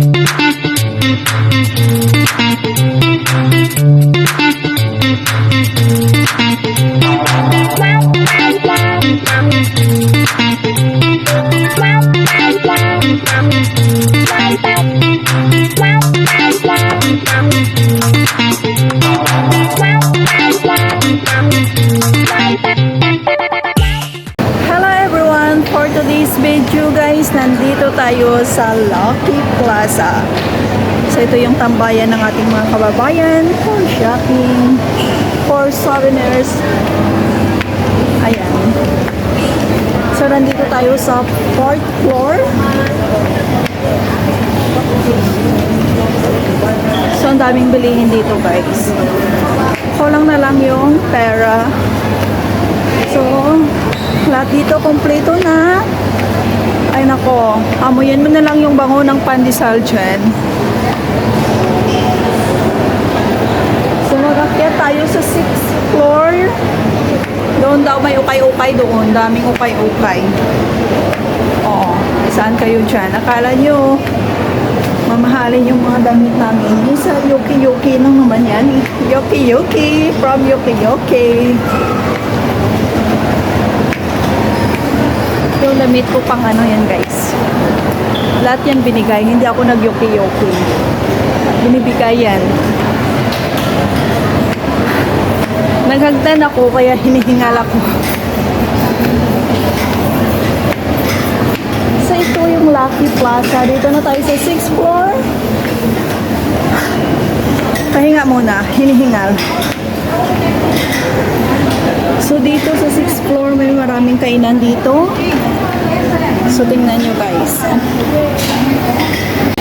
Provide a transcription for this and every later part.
Hello everyone! For today's video guys, nandito tayo sa Lucky Plaza. So ito yung tambayan ng ating mga kababayan for shopping, for souvenirs. Ayan. So nandito tayo sa fourth floor. So ang daming bilihin dito guys. Kulang na lang yung pera. So, lahat dito kompleto na. Ay nako, amuyin mo na lang yung bango ng pandesal dyan. So, mag-akyat tayo sa 6th floor. Doon daw may ukay-ukay doon. Daming ukay-ukay. Oo. Saan kayo dyan? Akala nyo, mamahalin yung mga damit namin. Yung sa Yuki-Yuki lang naman yan. Yuki-Yuki from Yuki-Yuki. Yung damit ko pang ano yan guys. Lahat yan binigay. Hindi ako nag-yoki-yoki. Binibigay yan. Naghagdan ako kaya hinihingal ako. So ito yung Lucky Plaza. Dito na tayo sa 6th floor. Pahinga muna. Hinihingal. So dito sa 6th floor may maraming kainan dito. So tingnan nyo guys.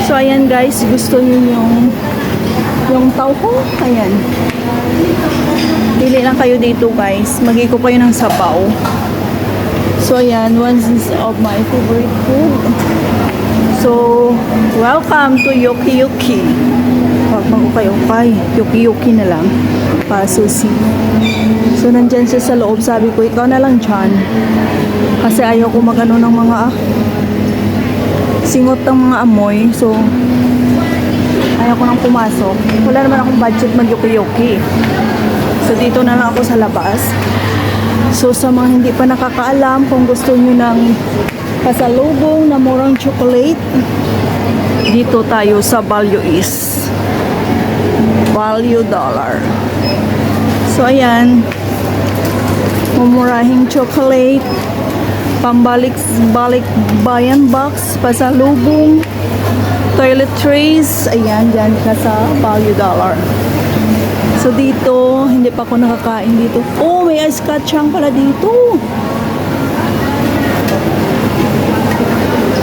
So ayan guys, gusto niyo yung yung tauho? Ayan. Pili lang kayo dito guys. Magi ko kayo ng sabaw. So ayan, one of my favorite food. So, welcome to Yoki Yoki. Huwag mag-ukay-ukay. Yoki Yoki na lang. Para susi. So, nandyan siya sa loob. Sabi ko, ikaw na lang dyan. Kasi ayaw ko magano ng mga ah, singot ng mga amoy. So, ayaw ko nang pumasok. Wala naman akong budget mag-yoki-yoki. So, dito na lang ako sa labas. So, sa mga hindi pa nakakaalam, kung gusto nyo ng pasalubong na murang chocolate, dito tayo sa Value East. Value Dollar. So, ayan. Mumurahing chocolate. Pambalik balik bayan box. Pasalubong. Toiletries. Ayan, dyan ka sa Value Dollar. So, dito, hindi pa ako nakakain dito. Oh, may ice kachang pala dito.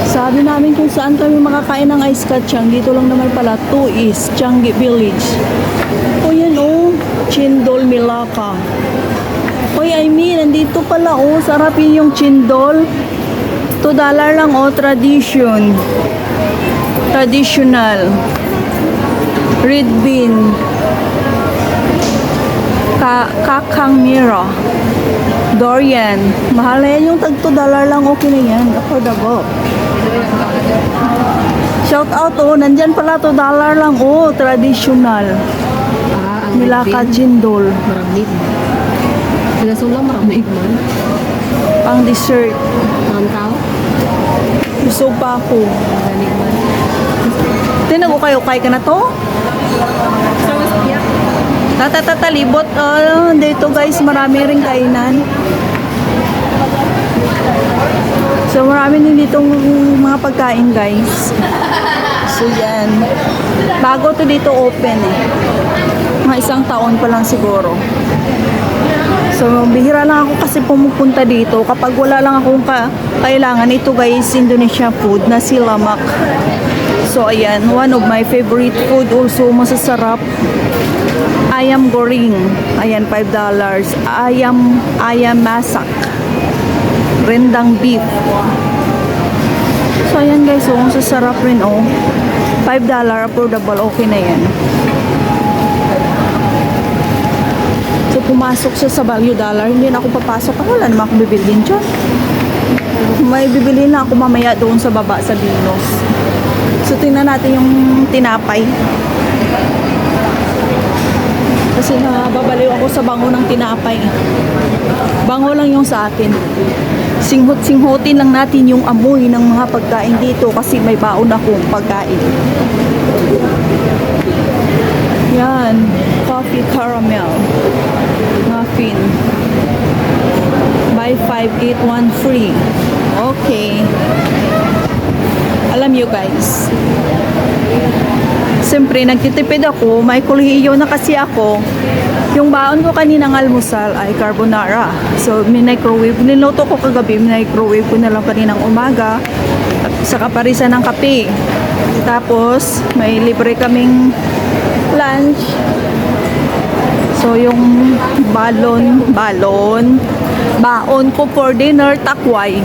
Sabi namin kung saan kami makakain ng ice kachang. Dito lang naman pala. 2 is Changi Village. O yan o. Chindol Milaka. Oy, I mean, nandito pala o. Sarap yun yung chindol. 2 dollar lang o. Tradition. Traditional. Red bean. Ka kakang mira. Dorian. Mahal na yan yung tag 2 dollar lang. Okay na yan. Affordable. Shout out oh, nandyan pala 2 dollar lang oh, traditional. Ah, Milaka red bean, Jindol. Maramig. Sila sulang maramig man. Pang dessert. Ang tao, Busog pa ako. maramig man. Tinag-ukay-ukay ka na to? Tatatatalibot. Oh, dito guys, marami rin kainan. So, marami din ditong mga pagkain guys. So, yan. Bago to dito open eh. Mga isang taon pa lang siguro. So, bihira lang ako kasi pumupunta dito. Kapag wala lang akong ka kailangan, ito guys, Indonesia food na silamak. So, ayan. One of my favorite food also, masasarap. Ayam goreng. Ayan, $5. Ayam, ayam masak. Rendang beef. So, ayan guys, oh, masasarap rin, oh. $5 affordable, okay na yan. So, pumasok siya sa value dollar. Hindi na ako papasok. Ah, wala naman akong bibilhin dyan. May bibili na ako mamaya doon sa baba sa Binos. So, tingnan natin yung tinapay. Kasi nababaliw ako sa bango ng tinapay. Bango lang yung sa akin. Singhot-singhotin lang natin yung amoy ng mga pagkain dito kasi may baon akong pagkain. Yan. Coffee caramel. 558 free. Okay. Alam nyo guys. Siyempre, nagtitipid ako. May kulhiyo na kasi ako. Yung baon ko kaninang almusal ay carbonara. So, microwave. Niloto ko kagabi, microwave ko na lang kaninang umaga. At saka parisa ng kape. Tapos, may libre kaming lunch. So, yung balon, balon, baon ko for dinner, takway.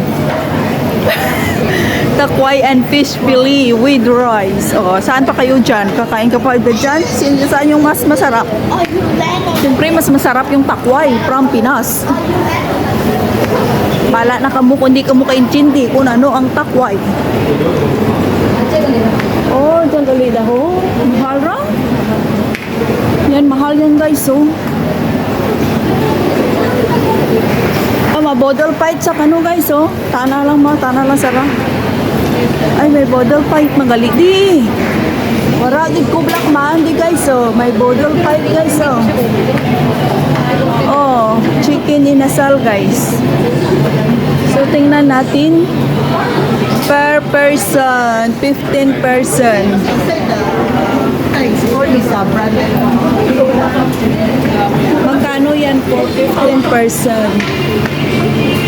takway and fish fillet with rice. O, saan pa kayo dyan? Kakain ka pa ba dyan? Saan yung mas masarap? Siyempre, mas masarap yung takway from Pinas. Bala na kamo kung di ka mo kaintindi kung ano ang takway. Oh, dyan kalida ho. Mahal ra? Yan, mahal yan guys, oh. Ah, mabodol fight sa kano guys, oh. Tana lang mo, tana lang sarang. Ay, may bodol fight. Magali di. Wala gid ko black man di guys. Oh. May bodol fight guys. Oh. oh, chicken inasal guys. So, tingnan natin. Per person, 15 person. Magkano yan po? 15 person.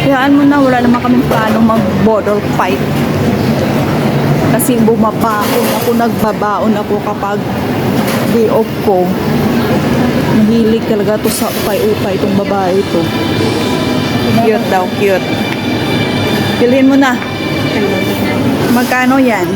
Hayaan mo na, wala naman kaming plano mag-bodol fight. Kasi bumabaon ako, nagbabaon ako kapag day off ko. Mahilig talaga to sa upay-upay itong babae ito. Cute daw, cute. Bilhin mo na. Magkano yan?